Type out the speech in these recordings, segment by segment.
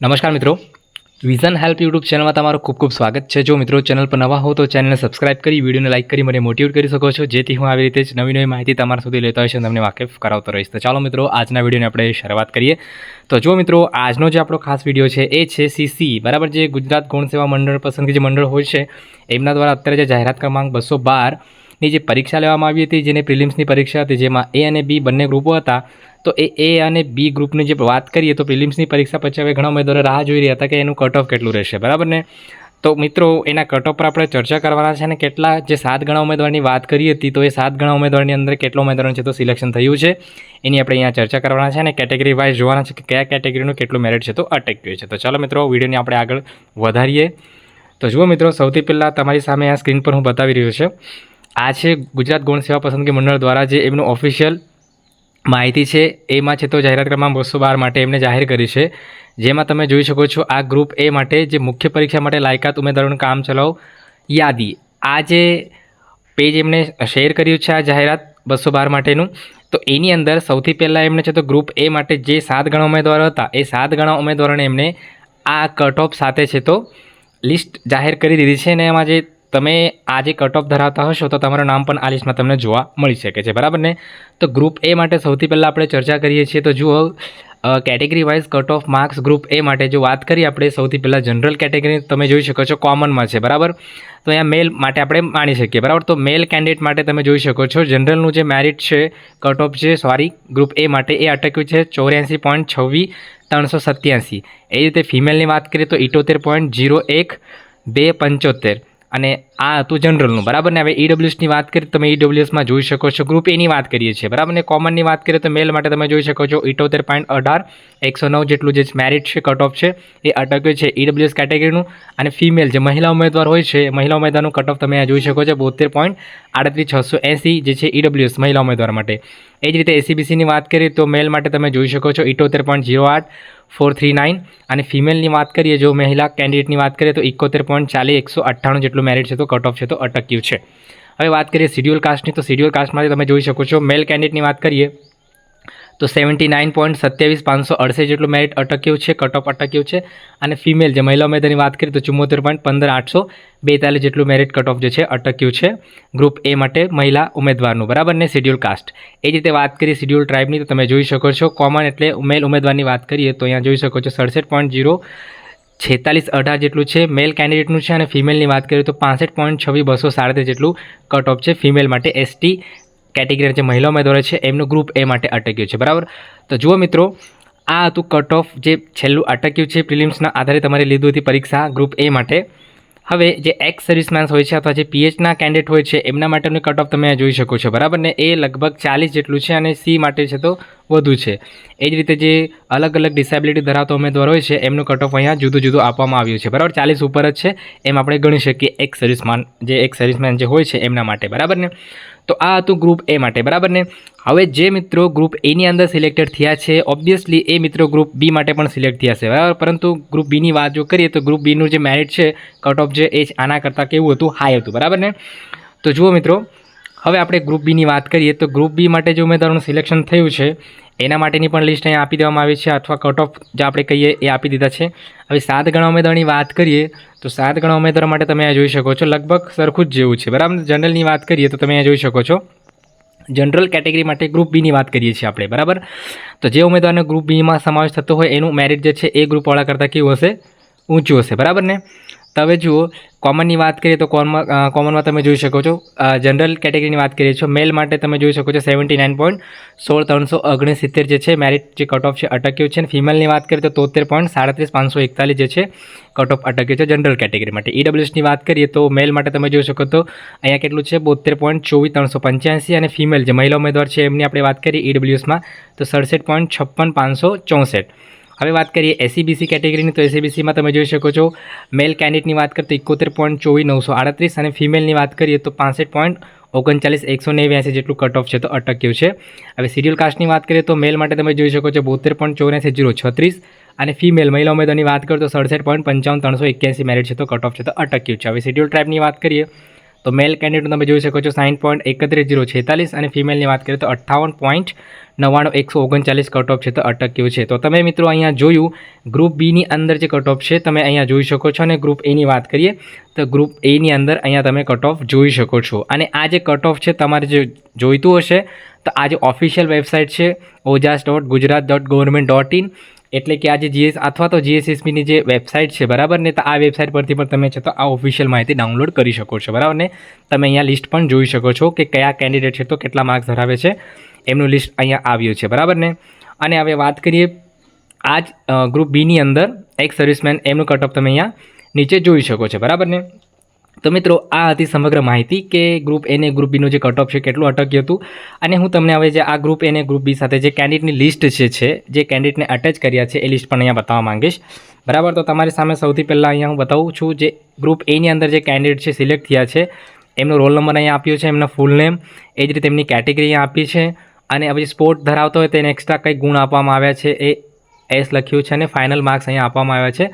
નમસ્કાર મિત્રો. Vision help YouTube ચેનલમાં તમારું ખૂબ ખૂબ સ્વાગત છે. જો મિત્રો ચેનલ પર નવા હો તો ચેનલને સબસ્ક્રાઇબ કરી વિડીયોને લાઇક કરી, મને મોટિવેટ કરી શકો છો. જેથી હું આવી રીતે જ નવી નવી માહિતી તમારા સુધી લેતા હોય છે તમને વાકેફ કરાવતો રહીશ. તો ચાલો મિત્રો, આજના વિડીયોને આપણે શરૂઆત કરીએ. તો જો મિત્રો, આજનો જે આપણો ખાસ વીડિયો છે એ છે સીસી બરાબર? જે ગુજરાત ગુણ સેવા મંડળ પસંદગી જે મંડળ હોય છે, એમના દ્વારા અત્યારે જે જાહેરાત ક્રમાંક બસો બાર ની જે પરીક્ષા લેવામાં આવી હતી, જેને પ્રિલિમ્સની પરીક્ષા હતી, જેમાં એ અને બી બંને ગ્રુપો હતા, તો એ એ અને બી ગ્રુપની જે વાત કરીએ, તો પ્રિલિમ્સની પરીક્ષા પછી હવે ઘણા ઉમેદવારો રાહ જોઈ રહ્યા હતા કે એનું કટ ઓફ કેટલું રહેશે, બરાબર ને? તો મિત્રો, એના કટ ઓફ પર આપણે ચર્ચા કરવાના છે અને કેટલા જે સાત ગણા ઉમેદવારની વાત કરી હતી, તો એ સાત ગણા ઉમેદવારની અંદર કેટલો ઉમેદવારનું છે તો સિલેક્શન થયું છે. એની આપણે અહીંયા ચર્ચા કરવાના છે અને કેટેગરી વાઇઝ જોવાના છે કે કયા કેટેગરીનું કેટલું મેરિટ છે તો અટેક્ટિવ છે. તો ચાલો મિત્રો, વિડીયોને આપણે આગળ વધારીએ. તો જુઓ મિત્રો, સૌથી પહેલાં તમારી સામે આ સ્ક્રીન પર હું બતાવી રહ્યો છે. આ છે ગુજરાત ગૌણ સેવા પસંદગી મંડળ દ્વારા જે એમનું ઓફિશિયલ માહિતી છે, એમાં છે તો જાહેરાત ક્રમાંક બસો બાર માટે એમને જાહેર કરી છે. જેમાં તમે જોઈ શકો છો આ ગ્રુપ એ માટે જે મુખ્ય પરીક્ષા માટે લાયકાત ઉમેદવારોનું કામ ચલાવ, યાદી. આ જે પેજ એમણે શેર કર્યું છે આ જાહેરાત બસો બાર માટેનું, તો એની અંદર સૌથી પહેલાં એમણે છે તો ગ્રુપ એ માટે જે સાત ગણા ઉમેદવારો હતા, એ સાત ગણા ઉમેદવારોને એમને આ કટ ઓફ સાથે છે તો લિસ્ટ જાહેર કરી દીધી છે અને એમાં જે તમે આજે કટ ઓફ ધરાવતા હશો, તો તમારું નામ પણ આ લિસ્ટમાં તમને જોવા મળી શકે છે. બરાબર ને? તો ગ્રુપ એ માટે સૌથી પહેલાં આપણે ચર્ચા કરીએ છીએ. તો જુઓ category wise cut off marks group A માટે જો વાત કરીએ આપણે, સૌથી પહેલાં જનરલ કેટેગરી તમે જોઈ શકો છો કોમનમાં છે. બરાબર? તો અહીંયા મેલ માટે આપણે માણી શકીએ. બરાબર? તો મેલ કેન્ડિડેટ માટે તમે જોઈ શકો છો જનરલનું જે મેરિટ છે કટ ઓફ છે સોરી ગ્રુપ એ માટે એ અટક્યું છે ચોર્યાસી પોઈન્ટ છવ્વીસ, ત્રણસો સત્યાસી. એ રીતે ફિમેલની વાત કરીએ તો ઇટોતેર પોઈન્ટ જીરો એક, બે પંચોતેર. અને આ હતું જનરલનું બરાબર ને? હવે ઈડબ્લ્યુએસની વાત કરીએ તમે ઈડબ્લ્યુએસમાં જોઈ શકો છો ગ્રુપ એની વાત કરીએ છીએ, બરાબર ને? કોમનની વાત કરીએ તો મેલ માટે તમે જોઈ શકો છો ઇઠોતેર પોઈન્ટ અઢાર, એકસો નવ જેટલું જે મેરિટ છે કટ ઓફ છે, એ અટક્યું છે ઈડબ્લ્યુએસ કેટેગરીનું અને ફિમેલ જે મહિલા ઉમેદવાર હોય છે મહિલા ઉમેદવારનું કટ ઓફ તમે જોઈ શકો છો, બોતેર પોઈન્ટ આડત્રીસ છસો એંસી, જે છે ઈડબ્લ્યુએસ મહિલા ઉમેદવાર માટે. એ જ રીતે એસીબીસીની વાત કરીએ તો મેલ માટે તમે જોઈ શકો છો ઇઠોતેર પોઈન્ટ ઝીરો આઠ ફોર થ્રી નાઇન. અને ફિમેલની વાત કરીએ, જો મહિલા કેન્ડિડેટની વાત કરીએ, તો ઇકોતેર પોઈન્ટ ચાલીસ, એકસો અઠ્ઠાણું જેટલું મેરિટ છે, તો કટ ઓફ છે, તો અટક્યું છે. હવે વાત કરીએ શિડ્યુલ કાસ્ટની તો શિડ્યુલ કાસ્ટમાંથી તમે જોઈ શકો છો મેલ કેન્ડિડેટની વાત કરીએ તો સેવન્ટી નાઇન પોઈન્ટ સત્યાવીસ પાંચસો અડસઠ જેટલું મેરિટ અટક્યું છે કટઓફ અટક્યું છે. અને ફિમેલ જે મહિલા ઉમેદવારની વાત કરીએ તો ચુમ્મોતેર પોઈન્ટ પંદર આઠસો બેતાલીસ જેટલું મેરિટ કટઓફ જે છે, અટક્યું છે. ગ્રુપ એ માટે મહિલા ઉમેદવારનું. બરાબર ને? શિડ્યુલ કાસ્ટ એ જ રીતે વાત કરીએ શિડ્યુલ ટ્રાઇબની તો તમે જોઈ શકો છો. કોમન એટલે મેલ ઉમેદવારની વાત કરીએ તો અહીંયા જોઈ શકો છો સડસઠ પોઈન્ટ જીરો છેતાલીસ અઢાર જેટલું છે. મેલ કેન્ડિડેટનું છે અને ફિમેલની વાત કરીએ તો પાસઠ પોઈન્ટ છવ્વીસ બસો સાડત્રીસ જેટલું કટ છે. ફિમેલ માટે એસટી કેટેગરી જે મહિલા ઉમેદવારો છે, એમનું ગ્રુપ એ માટે અટક્યું છે, બરાબર? તો જુઓ મિત્રો, આ હતું કટ ઓફ જે છેલ્લું અટક્યું છે પ્રિલિમ્સના આધારે તમારે લીધું હતી પરીક્ષા ગ્રુપ એ માટે. હવે જે એક્સ સર્વિસમેન હોય છે અથવા જે પીએચના કેન્ડિડેટ હોય છે, એમના માટેનું કટ ઓફ તમે જોઈ શકો છો, બરાબર? ને એ લગભગ ચાલીસ જેટલું છે અને સી માટે છે તો વધુ છે. એ જ રીતે જે અલગ અલગ ડિસેબિલિટી ધરાવતા ઉમેદવાર હોય છે, એમનું કટ ઓફ અહીંયા જુદું જુદું આપવામાં આવ્યું છે, બરાબર? ચાલીસ ઉપર જ છે, એમ આપણે ગણી શકીએ એક સર્વિસમાન જે એક સર્વિસમેન જે હોય છે એમના માટે, બરાબર ને? તો આ હતું ગ્રુપ એ માટે, બરાબર ને? હવે જે મિત્રો ગ્રુપ એની અંદર સિલેક્ટેડ થયા છે ઓબ્વિયસલી એ મિત્રો ગ્રુપ બી માટે પણ સિલેક્ટ થયા છે, બરાબર? પરંતુ ગ્રુપ બીની વાત જો કરીએ તો ગ્રુપ બીનું જે મેરિટ છે કટ ઓફ જે એ આના કરતાં કેવું હતું? હાઈ હતું, બરાબર ને? તો જુઓ મિત્રો, હવે આપણે ગ્રુપ બીની વાત કરીએ તો ગ્રુપ બી માટે જે ઉમેદવારોનું સિલેક્શન થયું છે એના માટેની પણ લિસ્ટ અહીંયા આપી દેવામાં આવી છે અથવા કટ ઓફ જે આપણે કહીએ એ આપી દીધા છે. હવે સાત ગણા ઉમેદવારની વાત કરીએ, તો સાત ગણા ઉમેદવારો માટે તમે અહીંયા જોઈ શકો છો, લગભગ સરખું જ જેવું છે. બરાબર? જનરલની વાત કરીએ તો તમે અહીંયા જોઈ શકો છો. જનરલ કેટેગરી માટે ગ્રુપ બીની વાત કરીએ છીએ આપણે, બરાબર? તો જે ઉમેદવારને ગ્રુપ બીમાં સમાવેશ થતો હોય એનું મેરિટ જે છે એ ગ્રુપવાળા કરતાં કેવું હશે? ઊંચું હશે, બરાબર ને? તો હવે જુઓ કોમનની વાત કરીએ તો કોમન કોમનમાં તમે જોઈ શકો છો જનરલ કેટેગરીની વાત કરીએ છો મેલ માટે તમે જોઈ શકો છો સેવન્ટી નાઇન પોઈન્ટ સોળ ત્રણસો ઓગણસિત્તેર જે છે મેરિટ જે કટ ઓફ છે, અટક્યું છે. અને ફિમેલની વાત કરીએ તો તોતેર પોઈન્ટ સાડત્રીસ પાંચસો એકતાલીસ જે છે કટ ઓફ અટક્યું છે જનરલ કેટેગરી માટે. ઈડબ્લ્યુએસની વાત કરીએ તો મેલ માટે તમે જોઈ શકો તો અહીંયા કેટલું છે, બોતેર પોઈન્ટ ચોવીસ ત્રણસો પંચ્યાસી અને ફિમેલ જે મહિલા ઉમેદવાર છે, એમની આપણે વાત કરીએ ઈડબ્લ્યુએસમાં તો સડસઠ પોઈન્ટ છપ્પન પાંચસો ચોસઠ. હવે વાત કરીએ એસીબીસી કેટેગરીની, તો એસીબીસીમાં તમે જોઈ શકો છો મેલ કેન્ડિડેટની વાત કરીએ તો એકોતેર પોઈન્ટ ચોવીસ નવસો આડત્રીસ અને ફિમેલની વાત કરીએ તો પાસઠ પોઈન્ટ ઓગણચાલીસ, એકસો નેવ્યાસી જેટલું કટ ઓફ છે, તો અટક્યું છે. હવે સિરિયલ કાસ્ટની વાત કરીએ તો મેલ માટે તમે જોઈ શકો છો બોતેર પોઈન્ટ ચોર્યાસી, જીરો છત્રીસ અને ફિમેલ મહિલા ઉમેદવારની વાત કરીએ તો સડસઠ પોઈન્ટ પંચાવન, ત્રણસો એક્યાસી મેરિટ છે, તો કટ ઓફ છે, તો અટક્યું છે. હવે શેડ્યુલ ટ્રાઇબની વાત કરીએ તો મેલ કેન્ડિડેટ તમે જોઈ શકો છો સાઇન પોઈન્ટ એકત્રીસ જીરો છેતાલીસ અને ફિમેલની વાત કરીએ તો અઠ્ઠાવન પોઈન્ટ નવ્વાણું એકસો ઓગણચાલીસ કટ ઓફ છે તો અટક્યું છે. તો તમે મિત્રો અહીંયા જોયું ગ્રુપ બીની અંદર જે કટ ઓફ છે, તમે અહીંયા જોઈ શકો છો અને ગ્રુપ એની વાત કરીએ, તો ગ્રુપ એની અંદર અહીંયા તમે કટ ઓફ જોઈ શકો છો. અને આ જે કટ ઓફ છે તમારે જે જોઈતું હશે, તો આ જે ઓફિશિયલ વેબસાઇટ છે Ojas dot Gujarat dot government dot in એટલે કે આ જે જીએસ અથવા તો જીએસએસબીની જે વેબસાઇટ છે, બરાબર? ને તો આ વેબસાઇટ પરથી પણ તમે છે તો આ ઓફિશિયલ માહિતી ડાઉનલોડ કરી શકો છો, બરાબર? ને તમે અહીંયા લિસ્ટ પણ જોઈ શકો છો કે કયા કેન્ડિડેટ છે તો કેટલા માર્ક્સ ધરાવે છે. એમનું લિસ્ટ અહીંયા આવ્યું છે, બરાબર? ને અને હવે વાત કરીએ આ જ ગ્રુપ બીની અંદર એક સર્વિસમેન એમનું કટઓફ તમે અહીંયા નીચે જોઈ શકો છો, બરાબર? ને તો મિત્રો, આ હતી સમગ્ર માહિતી કે ગ્રુપ એને ગ્રુપ બીનું જે કટ ઓફ છે કેટલું અટક્યું હતું. અને હું તમને હવે જે આ ગ્રુપ એને ગ્રુપ બી સાથે જે કેન્ડિડેટની લિસ્ટ છે છે, જે કેન્ડિડેટને અટેચ કર્યા છે, એ લિસ્ટ પણ અહીંયા બતાવવા માંગીશ. બરાબર, તો તમારી સામે સૌથી પહેલાં અહીંયા હું બતાવું છું જે ગ્રુપ એની અંદર જે કેન્ડિડેટ છે સિલેક્ટ થયા છે, એમનો રોલ નંબર અહીંયા આપ્યો છે, એમના ફૂલ નેમ એ જ રીતે એમની કેટેગરી અહીંયા આપી છે. અને હવે સ્પોર્ટ ધરાવતો હોય તેને એક્સ્ટ્રા કંઈ ગુણ આપવામાં આવ્યા છે, એ એસ લખ્યું છે અને ફાઇનલ માર્ક્સ અહીંયા આપવામાં આવ્યા છે.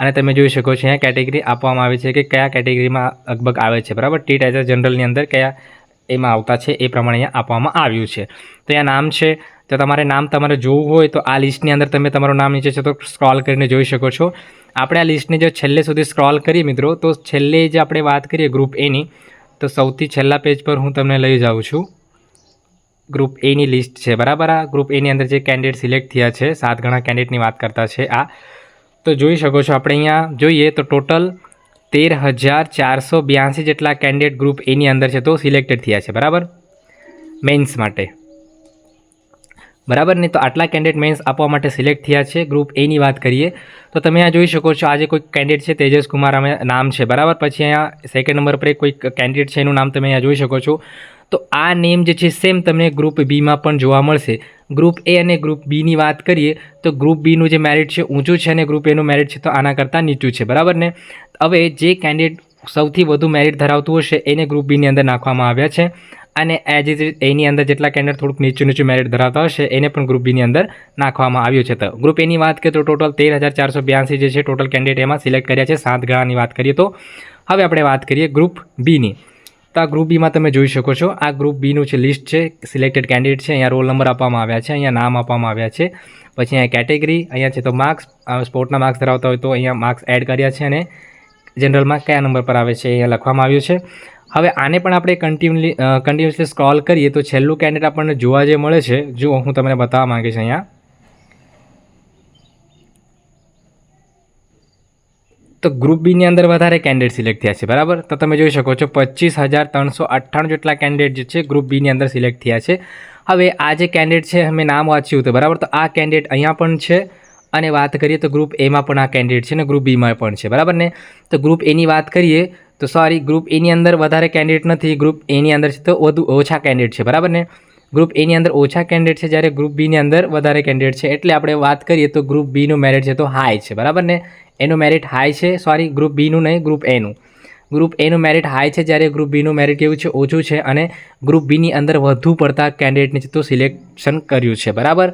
અને તમે જોઈ શકો છો અહીંયા કેટેગરી આપવામાં આવી છે કે કયા કેટેગરીમાં લગભગ આવે છે, બરાબર? ટીટ એઝ જનરલની અંદર કયા એમાં આવતા છે એ પ્રમાણે અહીંયા આપવામાં આવ્યું છે. તો અહીંયા નામ છે, તો તમારે નામ તમારે જોવું હોય તો આ લિસ્ટની અંદર તમે તમારું નામ નીચે છે તો સ્ક્રોલ કરીને જોઈ શકો છો. આપણે આ લિસ્ટને જો છેલ્લે સુધી સ્ક્રોલ કરીએ મિત્રો, તો છેલ્લે જે આપણે વાત કરીએ ગ્રુપ એની તો સૌથી છેલ્લા પેજ પર હું તમને લઈ જાઉં છું. ગ્રુપ એની લિસ્ટ છે, બરાબર? આ ગ્રુપ એની અંદર જે કેન્ડિડેટ સિલેક્ટ થયા છે, સાત ઘણા કેન્ડિડેટની વાત કરતા છે આ. તો જોઈ શકો છો આપણે અહીંયા. જોઈએ તો ટોટલ તેર હજાર ચારસો બ્યાસી જેટલા કેન્ડિડેટ ગ્રુપ એની અંદર છે તો સિલેક્ટેડ થયા છે, બરાબર? મેન્સ માટે. બરાબર? ને તો આટલા કેન્ડિડેટ મેન્સ આપવા માટે સિલેક્ટ થયા છે ગ્રુપ એની વાત કરીએ. તો તમે આ જોઈ શકો છો આજે કોઈ કેન્ડિડેટ છે, તેજસ કુમાર નામ છે, બરાબર? પછી અહીંયા સેકન્ડ નંબર પર કોઈ કેન્ડિડેટ છે એનું નામ તમે અહીંયા જોઈ શકો છો. તો આ નેમ જે છે સેમ તમને ગ્રુપ બીમાં પણ જોવા મળશે. ગ્રુપ એ અને ગ્રુપ બીની વાત કરીએ, તો ગ્રુપ બીનું જે મેરિટ છે, ઊંચું છે અને ગ્રુપ એનું મેરિટ છે, તો આના કરતાં નીચું છે. બરાબર ને? હવે જે કેન્ડિડેટ સૌથી વધુ મેરિટ ધરાવતું હશે, એને ગ્રુપ બીની અંદર નાખવામાં આવ્યા છે. અને એજ એની અંદર જેટલા કેન્ડિડેટ થોડુંક નીચું નીચું મેરિટ ધરાવતા હશે, એને પણ ગ્રુપ બીની અંદર નાખવામાં આવ્યું છે. તો ગ્રુપ એની વાત કરીએ, તો ટોટલ તેર હજાર ચારસો બ્યાસી જે છે ટોટલ કેન્ડિડેટ એમાં સિલેક્ટ કર્યા છે, સાત ગણાની વાત કરીએ તો. હવે આપણે વાત કરીએ ગ્રુપ બીની તો આ ગ્રુપ બીમાં તમે જોઈ શકો છો. આ ગ્રુપ બીનું છે લિસ્ટ છે સિલેક્ટેડ કેન્ડિડેટ છે, અહીંયા રોલ નંબર આપવામાં આવ્યા છે, અહીંયા નામ આપવામાં આવ્યા છે. પછી અહીંયા કેટેગરી અહીંયા છે તો માર્ક્સ સ્પોર્ટના માર્ક્સ ધરાવતા હોય તો અહીંયા માર્ક્સ એડ કર્યા છે અને જનરલમાં કયા નંબર પર આવે છે અહીંયા લખવામાં આવ્યું છે. હવે આને પણ આપણે કન્ટિન્યુઅલી કન્ટિન્યુઅસલી સ્ક્રોલ કરીએ તો છેલ્લું કેન્ડિડેટ આપણને જોવા જે મળે છે, જો હું તમને બતાવવા માગીશ અહીંયા. તો ગ્રુપ બીની અંદર વધારે કેન્ડિડેટ સિલેક્ટ થયા છે, બરાબર? તો તમે જોઈ શકો છો પચીસ હજાર ત્રણસો અઠ્ઠાણું જેટલા કેન્ડિડેટ જે છે ગ્રુપ બીની અંદર સિલેક્ટ થયા છે. હવે આ જે કેન્ડિડેટ છે, અમે નામ વાંચ્યું હતું, બરાબર? તો આ કેન્ડિડેટ અહીંયા પણ છે. અને વાત કરીએ તો ગ્રુપ એમાં પણ આ કેન્ડિડેટ છે ને ગ્રુપ બીમાં પણ છે, બરાબર ને? તો ગ્રુપ એની વાત કરીએ, તો સોરી ગ્રુપ એની અંદર વધારે કેન્ડિડેટ નથી ગ્રુપ એની અંદર છે તો વધુ ઓછા કેન્ડિડેટ છે, બરાબર ને? ગ્રુપ એની અંદર ઓછા કેન્ડિડેટ છે, જ્યારે ગ્રુપ બીની અંદર વધારે કેન્ડિડેટ છે. એટલે આપણે વાત કરીએ તો ગ્રુપ બીનું મેરિટ છે તો હાઈ છે, બરાબર ને? એનું મેરિટ હાઈ છે. સોરી ગ્રુપ બીનું નહીં ગ્રુપ એનું ગ્રુપ એનું મેરિટ હાઈ છે જ્યારે ગ્રુપ બીનું મેરિટ કેવું છે? ઓછું છે અને ગ્રુપ બીની અંદર વધુ પડતા કેન્ડિડેટને તો સિલેક્શન કર્યું છે. બરાબર?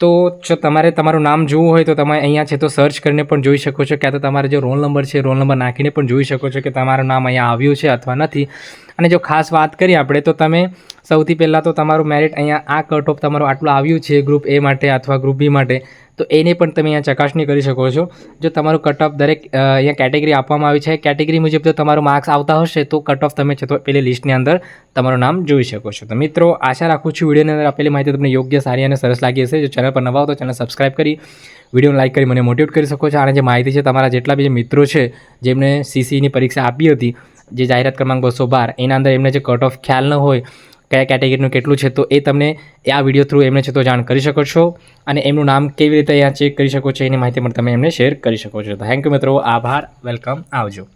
તો જો તમારે તમારું નામ જોવું હોય તો તમે અહીંયા છે તો સર્ચ કરીને પણ જોઈ શકો છો. ક્યાં તો તમારે જે રોલ નંબર છે રોલ નંબર નાખીને પણ જોઈ શકો છો કે તમારું નામ અહીંયા આવ્યું છે અથવા નથી. અને જો ખાસ વાત કરીએ આપણે, તો તમે સૌથી પહેલાં તો તમારું મેરિટ અહીંયા આ કટ ઓફ તમારું આટલું આવ્યું છે ગ્રુપ એ માટે અથવા ગ્રુપ બી માટે, તો એને પણ તમે અહીંયા ચકાસણી કરી શકો છો. જો તમારું કટ ઓફ દરેક અહીંયા કેટેગરી આપવામાં આવી છે કેટેગરી મુજબ જો તમારું માર્ક્સ આવતા હશે, તો કટ ઓફ તમે છે તો પેલી લિસ્ટની અંદર તમારું નામ જોઈ શકો છો. તો મિત્રો, આશા રાખું છું વિડીયોની અંદર આપેલી માહિતી તમને યોગ્ય, સારી અને સરસ લાગી હશે. જો ચેનલ પર નવા હો તો ચેનલ સબસ્ક્રાઈબ કરી, વિડીયોને લાઇક કરી, મને મોટિવેટ કરી શકો છો. અને જે માહિતી છે, તમારા જેટલા બી મિત્રો છે જેમણે સીસીની પરીક્ષા આપી હતી જે જાહેરાત ક્રમાંક બસો બાર, એના અંદર એમને જે કટ ઓફ ખ્યાલ ન હોય, કયા કેટેગરીનું કેટલું છે, તો એ તમને આ વીડિયો થ્રુ એમને છે તો જાણ કરી શકો છો અને એમનું નામ કેવી રીતે અહીંયા ચેક કરી શકો છો, એની માહિતી પણ તમે એમને શેર કરી શકો છો. થેન્ક યુ મિત્રો, આભાર વેલકમ આવજો.